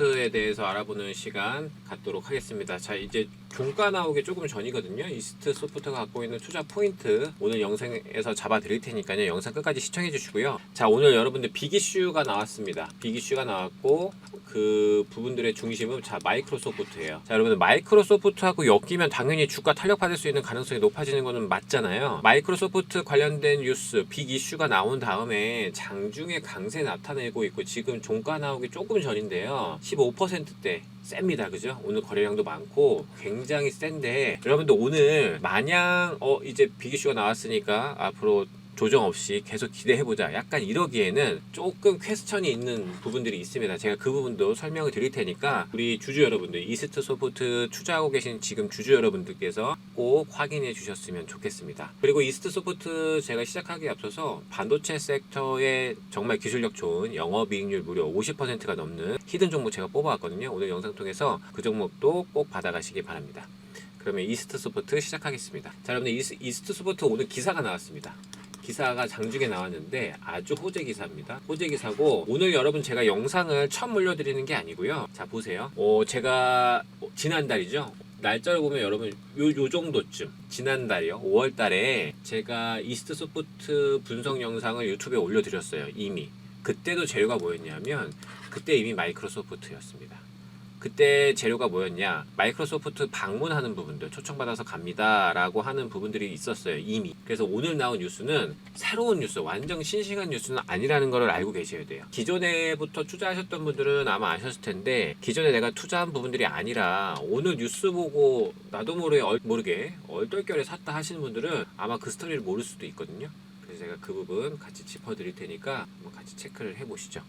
에 대해서 알아보는 시간 갖도록 하겠습니다. 자, 이제 종가 나오기 조금 전이거든요. 이스트 소프트가 갖고 있는 투자 포인트 오늘 영상에서 잡아 드릴 테니까요. 영상 끝까지 시청해 주시고요. 자, 오늘 여러분들 빅 이슈가 나왔습니다. 빅 이슈가 나왔고 그 부분들의 중심은 자, 마이크로소프트예요. 자, 여러분들 마이크로소프트하고 엮이면 당연히 주가 탄력 받을 수 있는 가능성이 높아지는 거는 맞잖아요. 마이크로소프트 관련된 뉴스 빅 이슈가 나온 다음에 장중에 강세 나타내고 있고 지금 종가 나오기 조금 전인데요. 15%대 셉니다. 그죠? 오늘 거래량도 많고 굉장히 센데 여러분들 오늘 마냥 어 이제 빅이슈가 나왔으니까 앞으로 조정 없이 계속 기대해보자. 약간 이러기에는 조금 퀘스천이 있는 부분들이 있습니다. 제가 그 부분도 설명을 드릴 테니까 우리 주주 여러분들, 이스트 소프트 투자하고 계신 지금 주주 여러분들께서 꼭 확인해 주셨으면 좋겠습니다. 그리고 이스트 소프트 제가 시작하기에 앞서서 반도체 섹터에 정말 기술력 좋은 영업이익률 무려 50%가 넘는 히든 종목 제가 뽑아왔거든요. 오늘 영상 통해서 그 종목도 꼭 받아가시기 바랍니다. 그러면 이스트 소프트 시작하겠습니다. 자, 여러분들 이스, 이스트 소프트 오늘 기사가 나왔습니다. 기사가 장중에 나왔는데 아주 호재 기사입니다. 호재 기사고 오늘 여러분 제가 영상을 처음 올려드리는 게 아니고요. 자 보세요. 어, 제가 지난달이죠. 날짜를 보면 여러분 요, 요 정도쯤 지난달이요 5월달에 제가 이스트 소프트 분석 영상을 유튜브에 올려드렸어요 이미 그때도 재료가 뭐였냐면 그때 이미 마이크로소프트였습니다 그때 재료가 뭐였냐? 마이크로소프트 방문하는 부분들 초청받아서 갑니다라고 하는 부분들이 있었어요 이미. 그래서 오늘 나온 뉴스는 새로운 뉴스 완전 신식한 뉴스는 아니라는 걸 알고 계셔야 돼요. 기존에부터 투자하셨던 분들은 아마 아셨을 텐데 기존에 내가 투자한 부분들이 아니라 오늘 뉴스 보고 나도 모르게 얼, 모르게 얼떨결에 샀다 하시는 분들은 아마 그 스토리를 모를 수도 있거든요. 그래서 제가 그 부분 같이 짚어드릴 테니까 한번 같이 체크를 해보시죠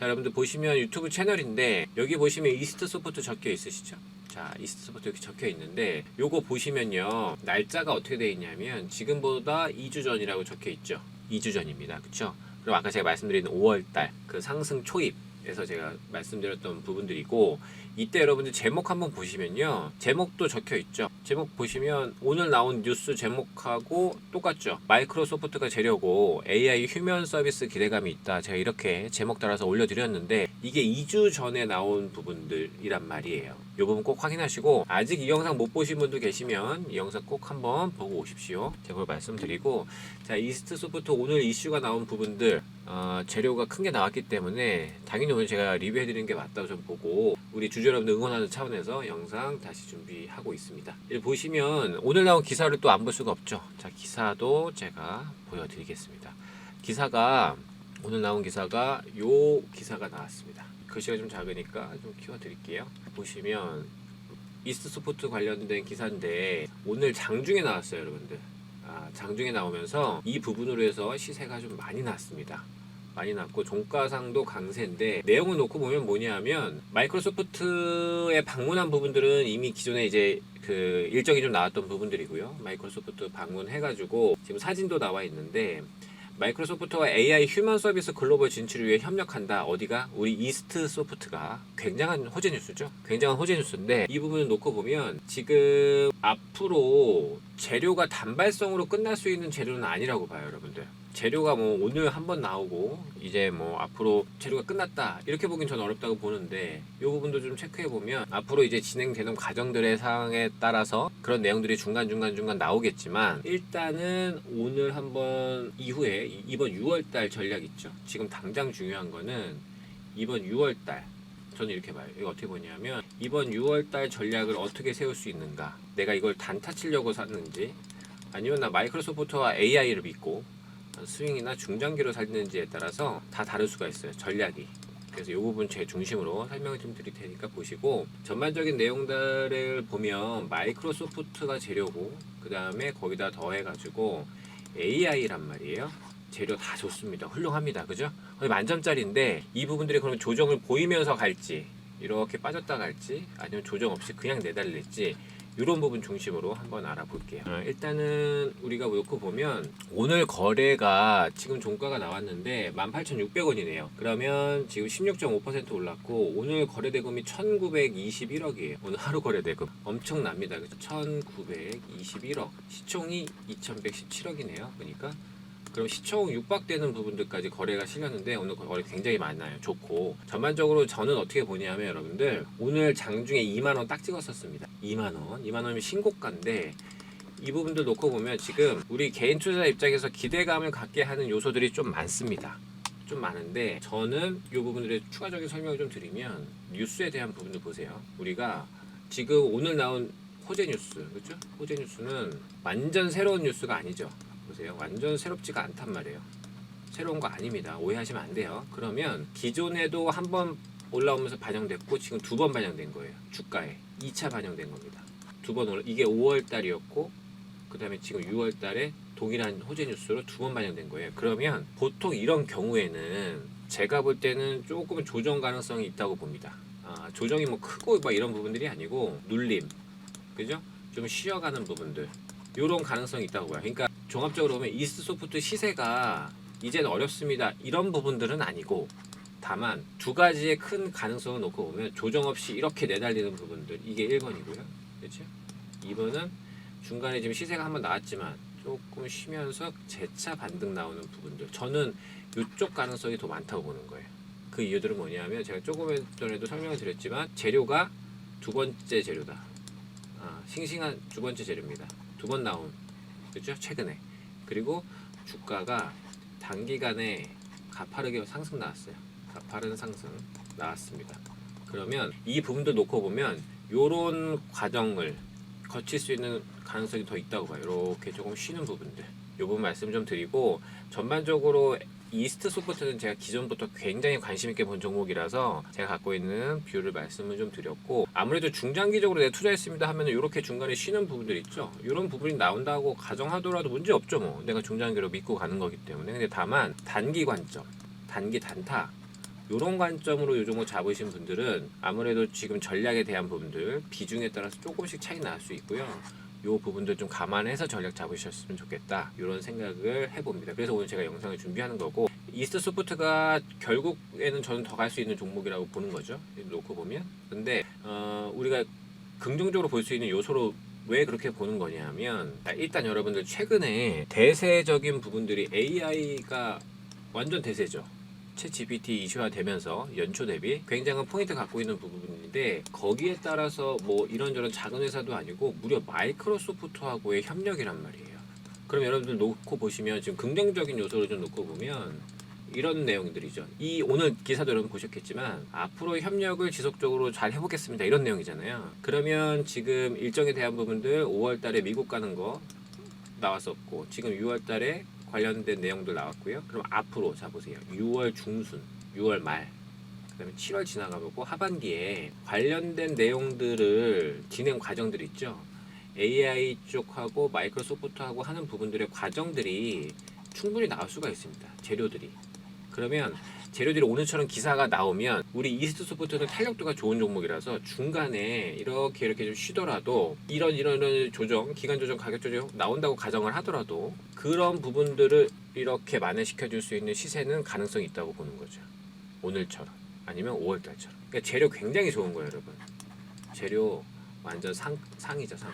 자 여러분들 보시면 유튜브 채널인데 여기 보시면 이스트 소프트 적혀 있으시죠? 자 이스트 소프트 이렇게 적혀 있는데 요거 보시면요 날짜가 어떻게 되어 있냐면 지금보다 2주 전이라고 적혀 있죠 2주 전입니다 그쵸? 그리고 아까 제가 말씀드린 5월달 그 상승 초입 에서 제가 말씀드렸던 부분들이고 이때 여러분들 제목 한번 보시면요. 제목도 적혀 있죠. 제목 보시면 오늘 나온 뉴스 제목하고 똑같죠. 마이크로소프트가 재료고 AI 휴면 서비스 기대감이 있다. 제가 이렇게 제목 따라서 올려드렸는데 이게 2주 전에 나온 부분들이란 말이에요. 이 부분 꼭 확인하시고 아직 이 영상 못 보신 분들 계시면 이 영상 꼭 한번 보고 오십시오. 제가 말씀드리고 자 이스트 소프트 오늘 이슈가 나온 부분들 어, 재료가 큰 게 나왔기 때문에 당연히 오늘 제가 리뷰해드리는 게 맞다고 좀 보고 우리 주주 여러분들 응원하는 차원에서 영상 다시 준비하고 있습니다. 보시면 오늘 나온 기사를 또 안 볼 수가 없죠. 자 기사도 제가 보여드리겠습니다. 기사가 오늘 나온 기사가 요 기사가 나왔습니다. 글씨가 좀 작으니까 좀 키워드릴게요. 보시면 이스트 소프트 관련된 기사인데 오늘 장중에 나왔어요, 여러분들. 아, 장중에 나오면서 이 부분으로 해서 시세가 좀 많이 났습니다. 많이 났고 종가상도 강세인데 내용을 놓고 보면 뭐냐면 마이크로소프트에 방문한 부분들은 이미 기존에 이제 그 일정이 좀 나왔던 부분들이고요. 마이크로소프트 방문해가지고 지금 사진도 나와 있는데 마이크로소프트와 AI 휴먼 서비스 글로벌 진출을 위해 협력한다. 어디가? 우리 이스트 소프트가 굉장한 호재 뉴스죠. 굉장한 호재 뉴스인데 이 부분을 놓고 보면 지금 앞으로 재료가 단발성으로 끝날 수 있는 재료는 아니라고 봐요, 여러분들. 재료가 뭐 오늘 한 번 나오고 이제 뭐 앞으로 재료가 끝났다 이렇게 보긴 전 어렵다고 보는데 이 부분도 좀 체크해 보면 앞으로 이제 진행되는 과정들의 상황에 따라서 그런 내용들이 중간 중간 중간 나오겠지만 일단은 오늘 한번 이후에 이- 이번 6월달 전략 있죠. 지금 당장 중요한 거는 이번 6월달 저는 이렇게 봐요. 이거 어떻게 보냐면 이번 6월달 전략을 어떻게 세울 수 있는가. 내가 이걸 단타 치려고 샀는지 아니면 나 마이크로소프트와 AI를 믿고 스윙이나 중장기로 살는지에 따라서 다 다를 수가 있어요. 전략이. 그래서 이 부분 제 중심으로 설명을 좀 드릴 테니까 보시고 전반적인 내용들을 보면 마이크로소프트가 재료고 그 다음에 거기다 더해가지고 AI란 말이에요. 재료 다 좋습니다. 훌륭합니다. 그죠? 만점짜리인데 이 부분들이 그러면 조정을 보이면서 갈지 이렇게 빠졌다 갈지 아니면 조정 없이 그냥 내달릴지 이런 부분 중심으로 한번 알아볼게요. 어, 일단은 우리가 놓고 보면 오늘 거래가 지금 종가가 나왔는데 18,600원이네요. 그러면 지금 16.5% 올랐고 오늘 거래 대금이 1,921억이에요. 오늘 하루 거래 대금 엄청납니다. 그죠? 1,921억. 시총이 2,117억이네요. 그러니까 그럼 시총 육박되는 부분들까지 거래가 실렸는데 오늘 거래 굉장히 많아요. 좋고 전반적으로 저는 어떻게 보냐면 여러분들 오늘 장중에 2만 원 딱 찍었었습니다. 2만 원, 2만 원이면 신고가인데 이 부분들 놓고 보면 지금 우리 개인 투자 입장에서 기대감을 갖게 하는 요소들이 좀 많습니다. 좀 많은데 저는 이 부분들의 추가적인 설명을 좀 드리면 뉴스에 대한 부분들 보세요. 우리가 지금 오늘 나온 호재 뉴스, 그렇죠? 호재 뉴스는 완전 새로운 뉴스가 아니죠. 보세요. 완전 새롭지가 않단 말이에요. 새로운 거 아닙니다. 오해하시면 안 돼요. 그러면 기존에도 한 번 올라오면서 반영됐고 지금 두 번 반영된 거예요. 주가에 2차 반영된 겁니다. 두 번 올라 이게 5월 달이었고 그다음에 지금 6월 달에 동일한 호재 뉴스로 두 번 반영된 거예요. 그러면 보통 이런 경우에는 제가 볼 때는 조금 조정 가능성이 있다고 봅니다. 아, 조정이 뭐 크고 막 이런 부분들이 아니고 눌림, 그죠? 좀 쉬어가는 부분들 이런 가능성이 있다고 봐요. 그러니까 종합적으로 보면 이스트 소프트 시세가 이제는 어렵습니다. 이런 부분들은 아니고 다만 두 가지의 큰 가능성을 놓고 보면 조정 없이 이렇게 내달리는 부분들 이게 1번이고요. 그렇죠? 2번은 중간에 지금 시세가 한번 나왔지만 조금 쉬면서 재차 반등 나오는 부분들 저는 이쪽 가능성이 더 많다고 보는 거예요. 그 이유들은 뭐냐면 제가 조금 전에도 설명을 드렸지만 재료가 두 번째 재료다. 아, 싱싱한 두 번째 재료입니다. 두 번 나온 그렇죠? 최근에 그리고 주가가 단기간에 가파르게 상승 나왔어요. 가파른 상승 나왔습니다. 그러면 이 부분도 놓고 보면 요런 과정을 거칠 수 있는 가능성이 더 있다고 봐요. 이렇게 조금 쉬는 부분들. 요 부분 말씀 좀 드리고 전반적으로 이스트 소프트는 제가 기존부터 굉장히 관심 있게 본 종목이라서 제가 갖고 있는 뷰를 말씀을 좀 드렸고 아무래도 중장기적으로 내가 투자했습니다 하면은 이렇게 중간에 쉬는 부분들 있죠. 이런 부분이 나온다고 가정하더라도 문제 없죠 뭐. 내가 중장기로 믿고 가는 거기 때문에. 근데 다만 단기 관점, 단기 단타 이런 관점으로 요 종목 잡으신 분들은 아무래도 지금 전략에 대한 부분들 비중에 따라서 조금씩 차이 날 수 있고요. 요 부분들 좀 감안해서 전략 잡으셨으면 좋겠다 이런 생각을 해봅니다. 그래서 오늘 제가 영상을 준비하는 거고 이스트 소프트가 결국에는 저는 더 갈 수 있는 종목이라고 보는 거죠. 놓고 보면 근데 어, 우리가 긍정적으로 볼 수 있는 요소로 왜 그렇게 보는 거냐면 일단 여러분들 최근에 대세적인 부분들이 AI가 완전 대세죠. 챗 GPT 이슈화 되면서 연초 대비 굉장한 포인트 갖고 있는 부분인데 거기에 따라서 뭐 이런저런 작은 회사도 아니고 무려 마이크로소프트하고의 협력이란 말이에요. 그럼 여러분들 놓고 보시면 지금 긍정적인 요소를 좀 놓고 보면 이런 내용들이죠. 이 오늘 기사도 여러분 보셨겠지만 앞으로 협력을 지속적으로 잘 해보겠습니다. 이런 내용이잖아요. 그러면 지금 일정에 대한 부분들 5월 달에 미국 가는 거 나왔었고 지금 6월 달에 관련된 내용도 나왔고요. 그럼 앞으로 자 보세요. 6월 중순, 6월 말, 그다음에 7월 지나가고 하반기에 관련된 내용들을 진행 과정들 있죠. AI 쪽하고 마이크로소프트하고 하는 부분들의 과정들이 충분히 나올 수가 있습니다. 재료들이. 그러면 재료들이 오늘처럼 기사가 나오면 우리 이스트 소프트는 탄력도가 좋은 종목이라서 중간에 이렇게 이렇게 좀 쉬더라도 이런 이런 이런 조정, 기간 조정, 가격 조정 나온다고 가정을 하더라도 그런 부분들을 이렇게 만회시켜 줄 수 있는 시세는 가능성이 있다고 보는 거죠. 오늘처럼 아니면 5월 달처럼. 그러니까 재료 굉장히 좋은 거예요, 여러분. 재료 완전 상 상이죠, 상.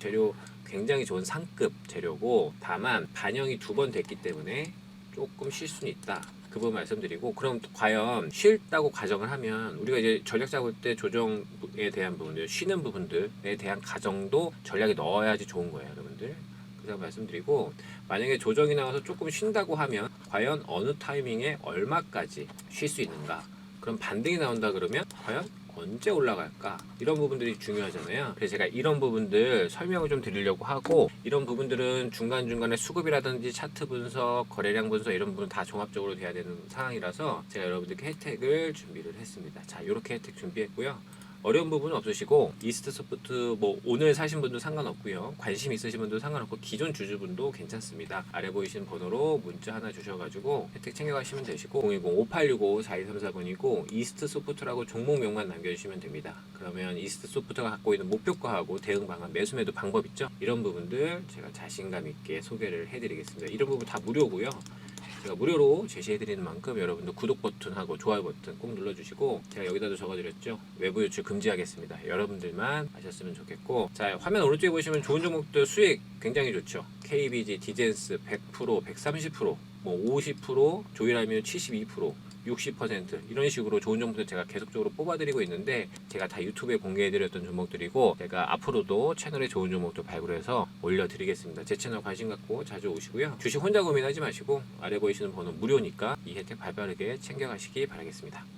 재료 굉장히 좋은 상급 재료고 다만 반영이 두 번 됐기 때문에 조금 쉴 수는 있다. 그 부분 말씀드리고 그럼 과연 쉴다고 가정을 하면 우리가 이제 전략 잡을 때 조정에 대한 부분들 쉬는 부분들에 대한 가정도 전략에 넣어야지 좋은 거예요 여러분들. 그래서 말씀드리고 만약에 조정이 나와서 조금 쉰다고 하면 과연 어느 타이밍에 얼마까지 쉴 수 있는가? 그럼 반등이 나온다 그러면 과연 언제 올라갈까 이런 부분들이 중요하잖아요. 그래서 제가 이런 부분들 설명을 좀 드리려고 하고 이런 부분들은 중간 중간에 수급이라든지 차트 분석, 거래량 분석 이런 부분 다 종합적으로 돼야 되는 상황이라서 제가 여러분들께 혜택을 준비를 했습니다. 자 이렇게 혜택 준비했고요. 어려운 부분은 없으시고 이스트 소프트 뭐 오늘 사신 분도 상관없고요. 관심 있으신 분도 상관없고 기존 주주분도 괜찮습니다. 아래 보이시는 번호로 문자 하나 주셔가지고 혜택 챙겨가시면 되시고 010-5865-4234번이고 이스트 소프트라고 종목명만 남겨주시면 됩니다. 그러면 이스트 소프트가 갖고 있는 목표가하고 대응 방안, 매수 매도 방법 있죠? 이런 부분들 제가 자신감 있게 소개를 해드리겠습니다. 이런 부분 다 무료고요. 제가 무료로 제시해드리는 만큼 여러분들 구독 버튼하고 좋아요 버튼 꼭 눌러주시고 제가 여기다도 적어드렸죠? 외부 유출 금지하겠습니다. 여러분들만 하셨으면 좋겠고. 자 화면 오른쪽에 보시면 좋은 종목들 수익 굉장히 좋죠? KBG, 디젠스 100%, 130%, 뭐 50%, 조일알미는 72%, 60% 이런 식으로 좋은 종목들 제가 계속적으로 뽑아드리고 있는데 제가 다 유튜브에 공개해드렸던 종목들이고 제가 앞으로도 채널에 좋은 종목도 발굴해서 올려드리겠습니다. 제 채널 관심 갖고 자주 오시고요. 주식 혼자 고민하지 마시고 아래 보이시는 번호 무료니까 이 혜택 발빠르게 챙겨가시기 바라겠습니다.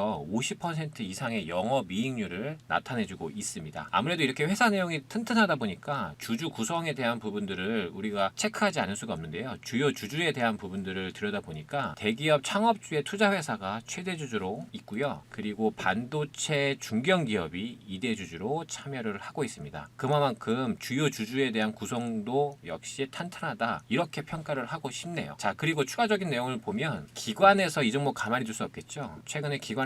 50% 이상의 영업이익률을 나타내주고 있습니다. 아무래도 이렇게 회사 내용이 튼튼하다 보니까 주주 구성에 대한 부분들을 우리가 체크하지 않을 수가 없는데요. 주요 주주에 대한 부분들을 들여다 보니까 대기업 창업주의 투자 회사가 최대 주주로 있고요. 그리고 반도체 중견 기업이 2대 주주로 참여를 하고 있습니다. 그만큼 주요 주주에 대한 구성도 역시 탄탄하다. 이렇게 평가를 하고 싶네요. 자, 그리고 추가적인 내용을 보면 기관에서 이 종목 가만히 둘 수 없겠죠. 최근에 기관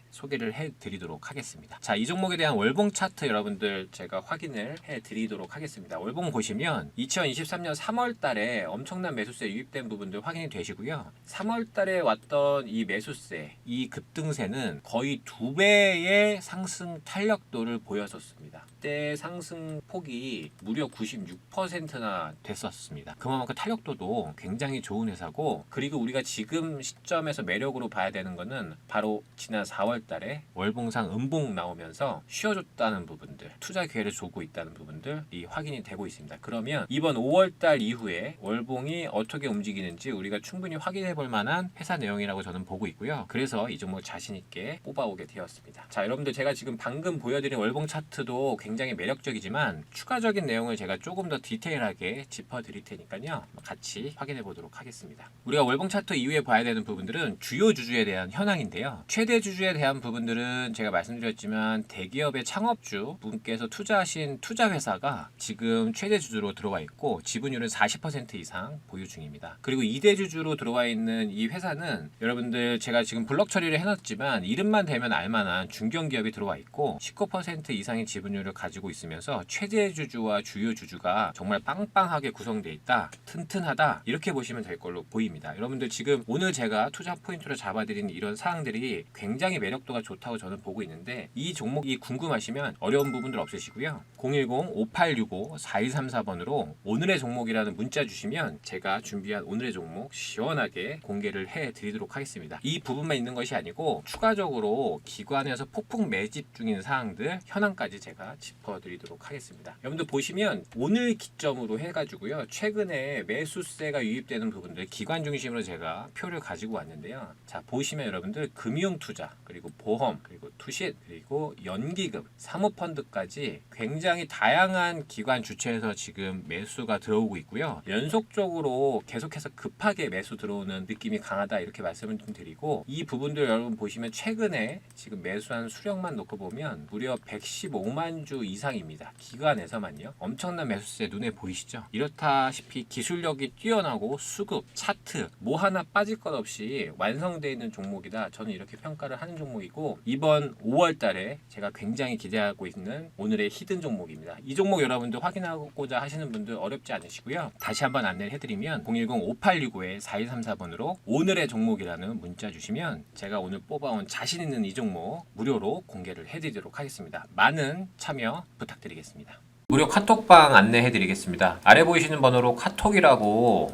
소개를 해드리도록 하겠습니다. 자, 이 종목에 대한 월봉 차트 여러분들 제가 확인을 해드리도록 하겠습니다. 월봉 보시면 2023년 3월 달에 엄청난 매수세 유입된 부분들 확인이 되시고요. 3월 달에 왔던 이 매수세, 이 급등세는 거의 두 배의 상승 탄력도를 보였었습니다. 그때 상승 폭이 무려 96%나 됐었습니다. 그만큼 탄력도도 굉장히 좋은 회사고 그리고 우리가 지금 시점에서 매력으로 봐야 되는 거는 바로 지난 4월 달에 월봉상 음봉 나오면서 쉬어줬다는 부분들 투자 기회를 주고 있다는 부분들이 확인이 되고 있습니다. 그러면 이번 5월 달 이후에 월봉이 어떻게 움직이는지 우리가 충분히 확인해 볼 만한 회사 내용이라고 저는 보고 있고요. 그래서 이 종목 자신 있게 뽑아오게 되었습니다. 자, 여러분들 제가 지금 방금 보여드린 월봉 차트도 굉장히 매력적이지만 추가적인 내용을 제가 조금 더 디테일하게 짚어드릴 테니까요. 같이 확인해 보도록 하겠습니다. 우리가 월봉 차트 이후에 봐야 되는 부분들은 주요 주주에 대한 현황인데요. 최대 주주에 대한 부분들은 제가 말씀드렸지만 대기업의 창업주 분께서 투자하신 투자 회사가 지금 최대 주주로 들어와 있고 지분율은 40% 이상 보유 중입니다. 그리고 2대 주주로 들어와 있는 이 회사는 여러분들 제가 지금 블록 처리를 해놨지만 이름만 대면 알만한 중견 기업이 들어와 있고 19% 이상의 지분율을 가지고 있으면서 최대 주주와 주요 주주가 정말 빵빵하게 구성되어 있다, 튼튼하다 이렇게 보시면 될 걸로 보입니다. 여러분들 지금 오늘 제가 투자 포인트로 잡아드린 이런 사항들이 굉장히 매력 매력도가 좋다고 저는 보고 있는데 이 종목이 궁금하시면 어려운 부분들 없으시고요. 010-5865-4134번으로 오늘의 종목이라는 문자 주시면 제가 준비한 오늘의 종목 시원하게 공개를 해 드리도록 하겠습니다. 이 부분만 있는 것이 아니고 추가적으로 기관에서 폭풍 매집 중인 사항들 현황까지 제가 짚어 드리도록 하겠습니다. 여러분들 보시면 오늘 기점으로 해가지고요. 최근에 매수세가 유입되는 부분들 기관 중심으로 제가 표를 가지고 왔는데요. 자 보시면 여러분들 금융 투자 그리고 보험 그리고 투신 그리고 연기금 사모펀드까지 굉장히 다양한 기관 주체에서 지금 매수가 들어오고 있고요. 연속적으로 계속해서 급하게 매수 들어오는 느낌이 강하다 이렇게 말씀을 좀 드리고 이 부분들 여러분 보시면 최근에 지금 매수한 수량만 놓고 보면 무려 115만 주 이상입니다. 기관에서만요. 엄청난 매수세 눈에 보이시죠? 이렇다시피 기술력이 뛰어나고 수급, 차트 뭐 하나 빠질 것 없이 완성되어 있는 종목이다. 저는 이렇게 평가를 하는 종목이고 이번 5월 달에 제가 굉장히 기대하고 있는 오늘의 히든 종목입니다. 이 종목 여러분들 확인하고자 하시는 분들 어렵지 않으시고요. 다시 한번 안내를 해드리면 010-5865-4134번으로 오늘의 종목이라는 문자 주시면 제가 오늘 뽑아온 자신 있는 이 종목 무료로 공개를 해드리도록 하겠습니다. 많은 참여 부탁드리겠습니다. 무료 카톡방 안내해 드리겠습니다. 아래 보이시는 번호로 카톡이라고